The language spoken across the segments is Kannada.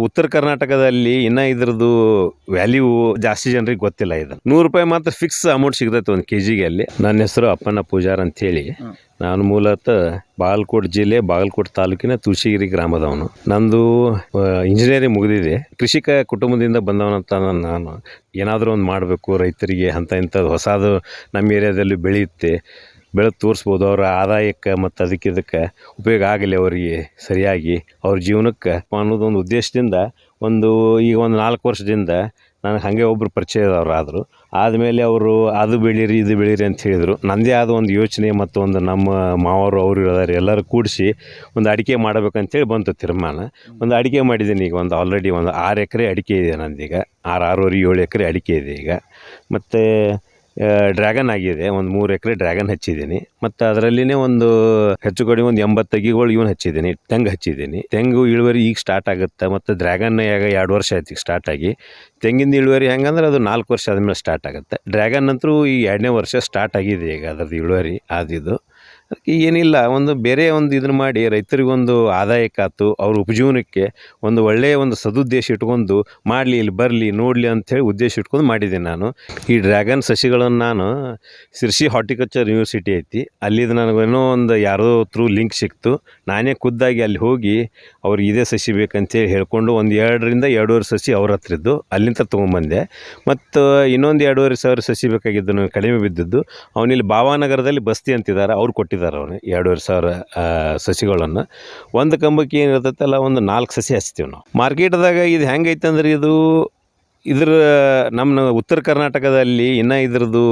ಉತ್ತರ ಕರ್ನಾಟಕದಲ್ಲಿ ಇನ್ನ ಇದ್ರದ್ದು ವ್ಯಾಲ್ಯೂ ಜಾಸ್ತಿ ಜನರಿಗೆ ಗೊತ್ತಿಲ್ಲ ಇದು. ನೂರು ರೂಪಾಯಿ ಮಾತ್ರ ಫಿಕ್ಸ್ ಅಮೌಂಟ್ ಸಿಗ್ತೈತೆ ಒಂದು ಕೆ ಜಿಗೆ ಅಲ್ಲಿ. ನನ್ನ ಹೆಸರು ಅಪ್ಪನ ಪೂಜಾರ್ ಅಂತೇಳಿ. ನಾನು ಮೂಲತಃ ಬಾಗಲಕೋಟ್ ಜಿಲ್ಲೆ ಬಾಗಲಕೋಟ್ ತಾಲೂಕಿನ ತುಳಸಿಗಿರಿ ಗ್ರಾಮದವನು. ನಂದು ಇಂಜಿನಿಯರಿಂಗ್ ಮುಗಿದಿದೆ. ಕೃಷಿಕ ಕುಟುಂಬದಿಂದ ಬಂದವನಂತ ನಾನು- ನಾನು ಏನಾದರೂ ಒಂದು ಮಾಡಬೇಕು ರೈತರಿಗೆ ಅಂತ ಇಂಥದ್ದು ಹೊಸದು ನಮ್ಮ ಏರಿಯಾದಲ್ಲಿ ಬೆಳೆಯುತ್ತೆ. ಬೆಳೆದು ತೋರಿಸ್ಬೋದು, ಅವರ ಆದಾಯಕ್ಕೆ ಮತ್ತು ಅದಕ್ಕೆ ಇದಕ್ಕೆ ಉಪಯೋಗ ಆಗಲಿ ಅವರಿಗೆ ಸರಿಯಾಗಿ, ಅವ್ರ ಜೀವನಕ್ಕೆ. ಅನ್ನೋದು ಒಂದು ಉದ್ದೇಶದಿಂದ ಒಂದು, ಈಗ ಒಂದು ನಾಲ್ಕು ವರ್ಷದಿಂದ ನನಗೆ ಹಾಗೆ ಒಬ್ಬರು ಪರಿಚಯದವ್ರು ಆದರು. ಆದಮೇಲೆ ಅವರು ಅದು ಬೆಳೀರಿ, ಇದು ಬೆಳೀರಿ ಅಂತ ಹೇಳಿದರು. ನನ್ನದೇ ಆದ ಒಂದು ಯೋಚನೆ ಮತ್ತು ಒಂದು ನಮ್ಮ ಮಾವರು, ಅವರು ಇದ್ದಾರೆ ಎಲ್ಲರೂ ಕೂಡಿಸಿ ಒಂದು ಅಡಿಕೆ ಮಾಡಬೇಕಂತೇಳಿ ಬಂತು ತೀರ್ಮಾನ. ಒಂದು ಅಡಿಕೆ ಮಾಡಿದ್ದೀನಿ ಈಗ, ಒಂದು ಆಲ್ರೆಡಿ ಒಂದು ಆರು ಎಕರೆ ಅಡಿಕೆ ಇದೆ ನಂದೀಗ. ಆರು, ಆರೂವರೆ, ಏಳು ಎಕರೆ ಅಡಿಕೆ ಇದೆ ಈಗ. ಮತ್ತು ಡ್ರ್ಯಾಗನ್ ಆಗಿದೆ. ಒಂದು ಮೂರು ಎಕರೆ ಡ್ರ್ಯಾಗನ್ ಹಚ್ಚಿದ್ದೀನಿ. ಮತ್ತು ಅದರಲ್ಲಿನೇ ಒಂದು ಹೆಚ್ಚು ಕಡಿಮೆ ಒಂದು ಎಂಬತ್ತು ತಗಿಗಳು ಇವನ್ ಹಚ್ಚಿದ್ದೀನಿ. ತೆಂಗು ಹಚ್ಚಿದ್ದೀನಿ. ತೆಂಗು ಇಳುವರಿ ಈಗ ಸ್ಟಾರ್ಟ್ ಆಗುತ್ತೆ? ಮತ್ತು ಡ್ರ್ಯಾಗನ್ ಈಗ ಎರಡು ವರ್ಷ ಆಯ್ತು ಈಗ ಸ್ಟಾರ್ಟ್ ಆಗಿ. ತೆಂಗಿನ ಇಳುವರಿ ಹೆಂಗಂದ್ರೆ ಅದು ನಾಲ್ಕು ವರ್ಷ ಆದಮೇಲೆ ಸ್ಟಾರ್ಟ್ ಆಗುತ್ತೆ. ಡ್ರ್ಯಾಗನ್ ಅಂತೂ ಈ ಎರಡನೇ ವರ್ಷ ಸ್ಟಾರ್ಟ್ ಆಗಿದೆ ಈಗ ಅದರದ್ದು ಇಳುವರಿ ಆದಿದ್ದು ಏನಿಲ್ಲ, ಒಂದು ಬೇರೆ ಒಂದು ಇದನ್ನು ಮಾಡಿ ರೈತರಿಗೊಂದು ಆದಾಯಕ್ಕಾಯ್ತು ಅವ್ರ ಉಪಜೀವನಕ್ಕೆ ಒಂದು ಒಳ್ಳೆಯ ಒಂದು ಸದುದ್ದೇಶ ಇಟ್ಕೊಂಡು ಮಾಡಲಿ, ಇಲ್ಲಿ ಬರಲಿ, ನೋಡಲಿ ಅಂಥೇಳಿ ಉದ್ದೇಶ ಇಟ್ಕೊಂಡು ಮಾಡಿದ್ದೀನಿ ನಾನು. ಈ ಡ್ರ್ಯಾಗನ್ ಸಸಿಗಳನ್ನು ನಾನು ಸಿರ್ಸಿ ಹಾರ್ಟಿಕಲ್ಚರ್ ಯೂನಿವರ್ಸಿಟಿ ಐತಿ. ಅಲ್ಲಿದ್ದು ನನಗೇನೋ ಒಂದು ಯಾರೋ ಥ್ರೂ ಲಿಂಕ್ ಸಿಕ್ತು. ನಾನೇ ಖುದ್ದಾಗಿ ಅಲ್ಲಿ ಹೋಗಿ ಅವ್ರಿಗೆ ಇದೇ ಸಸಿ ಬೇಕಂತೇಳಿ ಹೇಳ್ಕೊಂಡು ಒಂದು ಎರಡರಿಂದ ಎರಡೂವರೆ ಸಸಿ ಅವ್ರ ಹತ್ರ ಇದ್ದು ಅಲ್ಲಿಂದ ತೊಗೊಂಬಂದೆ. ಮತ್ತು ಇನ್ನೊಂದು ಎರಡೂವರೆ ಸಾವಿರ ಸಸಿ ಬೇಕಾಗಿದ್ದು ನನಗೆ ಕಡಿಮೆ ಬಿದ್ದಿದ್ದು, ಅವನಿಲ್ಲಿ ಭಾವಾನಗರದಲ್ಲಿ ಬಸ್ತಿ ಅಂತಿದ್ದಾರೆ ಅವ್ರು ಕೊಟ್ಟಿದ್ದಾರೆ. ಅವನು ಎರಡೂವರೆ ಸಾವಿರ ಸಸಿಗಳನ್ನು. ಒಂದು ಕಂಬಕ್ಕೆ ಏನು ಇರ್ತೈತಲ್ಲ ಒಂದು ನಾಲ್ಕು ಸಸಿ ಹಚ್ತೀವಿ ನಾವು. ಮಾರ್ಕೆಟ್ದಾಗ ಇದು ಹೆಂಗೈತೆ ಅಂದ್ರೆ ಇದು ಇದ್ರ ನಮ್ಮ ಉತ್ತರ ಕರ್ನಾಟಕದಲ್ಲಿ ಇನ್ನು ಇದ್ರದ್ದು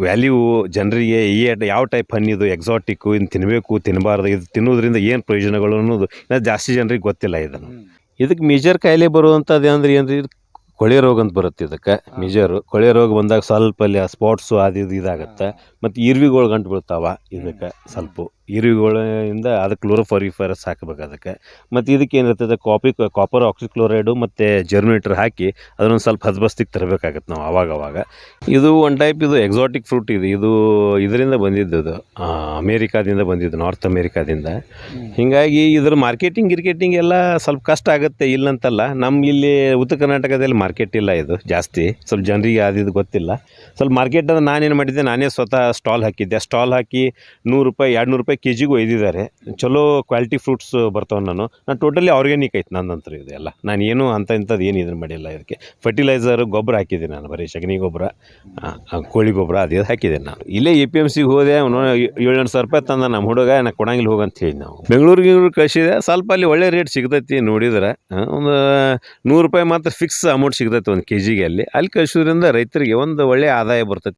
ವ್ಯಾಲ್ಯೂ ಜನರಿಗೆ ಈ ಯಾವ ಟೈಪ್ ಹಣ್ಣಿದು ಎಕ್ಸಾಟಿಕ್ಕು ಇನ್ನು ತಿನ್ನಬೇಕು ತಿನ್ನಬಾರ್ದು ಇದು ತಿನ್ನೋದ್ರಿಂದ ಏನು ಪ್ರಯೋಜನಗಳು ಅನ್ನೋದು ಇನ್ನು ಜಾಸ್ತಿ ಜನರಿಗೆ ಗೊತ್ತಿಲ್ಲ ಇದನ್ನು. ಇದಕ್ಕೆ ಮೇಜರ್ ಕಾಯಿಲೆ ಬರುವಂಥದ್ದು ಅಂದ್ರೆ ಏನು ರೀ ಕೊಳೆ ರೋಗ ಅಂತ ಬರುತ್ತೆ ಇದಕ್ಕೆ ಮೇಜರು. ಕೊಳೆ ರೋಗ ಬಂದಾಗ ಸ್ವಲ್ಪ ಅಲ್ಲಿ ಸ್ಪಾಟ್ಸು ಅದು ಇದು ಇದಾಗುತ್ತೆ. ಮತ್ತು ಇರ್ವಿಗಳು ಗಂಟು ಬೀಳ್ತಾವೆ ಇದಕ್ಕೆ ಸ್ವಲ್ಪ. ಇರುವೆಗಳಿಂದ ಅದಕ್ಕೆ ಕ್ಲೋರೋಫರಿಫರಸ್ ಹಾಕ್ಬೇಕು ಅದಕ್ಕೆ. ಮತ್ತು ಇದಕ್ಕೆ ಏನಿರ್ತದೆ ಕಾಪಿ ಕಾಪರ್ ಆಕ್ಸಿಕ್ಲೋರೈಡು ಮತ್ತು ಜರ್ಮಿನೇಟರ್ ಹಾಕಿ ಅದನ್ನೊಂದು ಸ್ವಲ್ಪ ಹದ್ಬಸ್ತಿಗೆ ತರಬೇಕಾಗತ್ತೆ ನಾವು ಅವಾಗ ಇದು ಒನ್ ಟೈಪ್ ಇದು ಎಕ್ಸಾಟಿಕ್ ಫ್ರೂಟ್ ಇದು. ಇದು ಇದರಿಂದ ಬಂದಿದ್ದು ಅದು ಅಮೇರಿಕಾದಿಂದ ಬಂದಿದ್ದು ನಾರ್ತ್ ಅಮೇರಿಕಾದಿಂದ. ಹೀಗಾಗಿ ಇದ್ರ ಮಾರ್ಕೆಟಿಂಗ್ ಗಿರ್ಕೆಟಿಂಗ್ ಎಲ್ಲ ಸ್ವಲ್ಪ ಕಷ್ಟ ಆಗುತ್ತೆ ಇಲ್ಲಂತಲ್ಲ. ನಮ್ಮ ಇಲ್ಲಿ ಉತ್ತರ ಕರ್ನಾಟಕದಲ್ಲಿ ಮಾರ್ಕೆಟ್ ಇಲ್ಲ ಇದು ಜಾಸ್ತಿ. ಸ್ವಲ್ಪ ಜನರಿಗೆ ಅದು ಗೊತ್ತಿಲ್ಲ. ಸ್ವಲ್ಪ ಮಾರ್ಕೆಟ್ ಅಂದ್ರೆ ನಾನೇನು ಮಾಡಿದ್ದೆ ನಾನೇ ಸ್ವತಃ ಸ್ಟಾಲ್ ಹಾಕಿದ್ದೆ. ಸ್ಟಾಲ್ ಹಾಕಿ ನೂರು ರೂಪಾಯಿ ಎರಡು ನೂರು ರೂಪಾಯಿ ಕೆ ಜಿಗೂ ಒಯ್ದಿದ್ದಾರೆ ಚಲೋ ಕ್ವಾಲಿಟಿ ಫ್ರೂಟ್ಸ್ ಬರ್ತಾವೆ ನಾನು. ನಾನು ಟೋಟಲಿ ಆರ್ಗ್ಯಾನಿಕ್ ಐತೆ ನಂದಂತ್ರ ಇದು ಎಲ್ಲ. ನಾನು ಏನು ಅಂತ ಇಂಥದ್ದು ಏನು ಇದನ್ನು ಮಾಡಿಲ್ಲ ಇದಕ್ಕೆ. ಫರ್ಟಿಲೈಸರ್ ಗೊಬ್ಬರ ಹಾಕಿದ್ದೀನಿ ನಾನು ಬರೀ ಸಗಣಿ ಗೊಬ್ಬರ ಕೋಳಿ ಗೊಬ್ಬರ ಅದು ಹಾಕಿದ್ದೀನಿ ಹಾಕಿದ್ದೆ ನಾನು. ಇಲ್ಲೇ ಎ ಪಿ ಎಂ ಸಿಗೆ ಹೋದೆ, ಅವನು ಏಳೆಂಟು ಸಾವಿರ ರೂಪಾಯಿ ತಂದ ನಮ್ಮ ಹುಡುಗ ನಾನು ಕೊಡಂಗಿಲ್ಲ ಹೋಗಂತ ಹೇಳಿ ನಾವು. ಬೆಂಗಳೂರಿಗೆ ಕಳಿಸಿದೆ, ಸ್ವಲ್ಪ ಅಲ್ಲಿ ಒಳ್ಳೆ ರೇಟ್ ಸಿಗ್ತೈತಿ ನೋಡಿದ್ರೆ ಒಂದು ನೂರು ರೂಪಾಯಿ ಮಾತ್ರ ಫಿಕ್ಸ್ ಅಮೌಂಟ್ ಸಿಗ್ತೈತಿ ಒಂದು ಕೆ ಜಿಗೆ ಅಲ್ಲಿ. ಅಲ್ಲಿ ಕಳಿಸೋದ್ರಿಂದ ರೈತರಿಗೆ ಒಂದು ಒಳ್ಳೆಯ ಆದಾಯ ಬರ್ತೈತಿ.